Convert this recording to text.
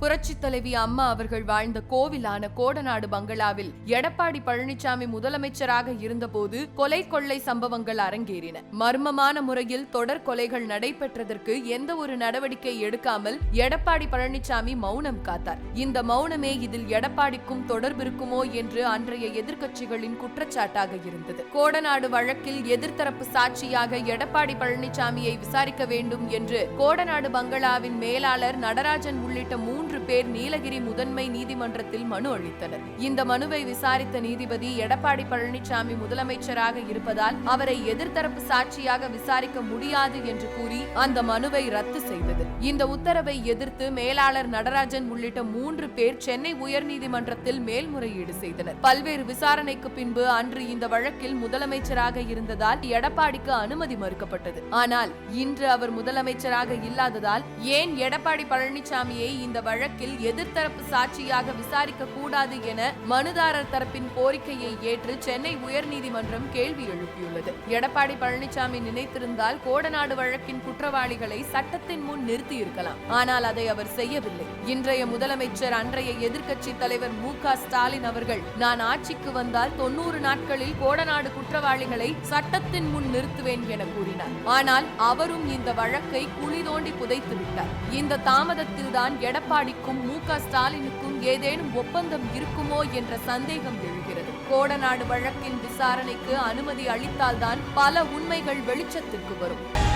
புரட்சி தலைவி அம்மா அவர்கள் வாழ்ந்த கோவிலான கோடநாடு பங்களாவில் எடப்பாடி பழனிசாமி முதலமைச்சராக இருந்தபோது கொலை கொள்ளை சம்பவங்கள் அரங்கேறின. மர்மமான முறையில் தொடர் கொலைகள் நடைபெற்றதற்கு எந்த ஒரு நடவடிக்கை எடுக்காமல் எடப்பாடி பழனிசாமி மௌனம் காத்தார். இந்த மௌனமே இதில் எடப்பாடிக்கும் தொடர்பிருக்குமோ என்று அன்றைய எதிர்க்கட்சிகளின் குற்றச்சாட்டாக இருந்தது. கோடநாடு வழக்கில் எதிர்த்தரப்பு சாட்சியாக எடப்பாடி பழனிசாமியை விசாரிக்க வேண்டும் என்று கோடநாடு பங்களாவின் மேலாளர் நடராஜன் உள்ளிட்ட மூன்று பேர் நீலகிரி முதன்மை நீதிமன்றத்தில் மனு அளித்தனர். இந்த மனுவை விசாரித்த நீதிபதி எடப்பாடி பழனிசாமி முதலமைச்சராக இருப்பதால் அவரை எதிர்த்தரப்பு சாட்சியாக விசாரிக்க முடியாது என்று கூறி அந்த மனுவை ரத்து செய்தது. இந்த உத்தரவை எதிர்த்து மேலாளர் நடராஜன் உள்ளிட்ட மூன்று பேர் சென்னை உயர்நீதிமன்றத்தில் மேல்முறையீடு செய்தனர். பல்வேறு விசாரணைக்கு பின்பு அன்று இந்த வழக்கில் முதலமைச்சராக இருந்ததால் எடப்பாடிக்கு அனுமதி மறுக்கப்பட்டது. ஆனால் இன்று அவர் முதலமைச்சராக இல்லாததால் ஏன் எடப்பாடி பழனிசாமியை இந்த வழக்கில் எதிர்த்தரப்பு சாட்சியாக விசாரிக்க கூடாது என மனுதாரர் தரப்பின் கோரிக்கையை ஏற்று சென்னை உயர்நீதிமன்றம் கேள்வி எழுப்பியுள்ளது. எடப்பாடி பழனிசாமி நினைத்திருந்தால் கோடநாடு வழக்கின் குற்றவாளிகளை சட்டத்தின் முன் நிறுத்தியிருக்கலாம். ஆனால் அதை அவர் செய்யவில்லை. இன்றைய முதலமைச்சர் அன்றைய எதிர்க்கட்சி தலைவர் மு. க. ஸ்டாலின் அவர்கள் நான் ஆட்சிக்கு வந்தால் தொண்ணூறு நாட்களில் கோடநாடு குற்றவாளிகளை சட்டத்தின் முன் நிறுத்துவேன் என கூறினார். ஆனால் அவரும் இந்த வழக்கை குழி தோண்டி புதைத்து விட்டார் இந்த தாமதத்தில்தான் எடப்பாடிக்கும் மு. க. ஸ்டாலினுக்கும் ஏதேனும் ஒப்பந்தம் இருக்குமோ என்ற சந்தேகம் எழுகிறது. கோடநாடு வழக்கின் விசாரணைக்கு அனுமதி அளித்தால்தான் பல உண்மைகள் வெளிச்சத்திற்கு வரும்.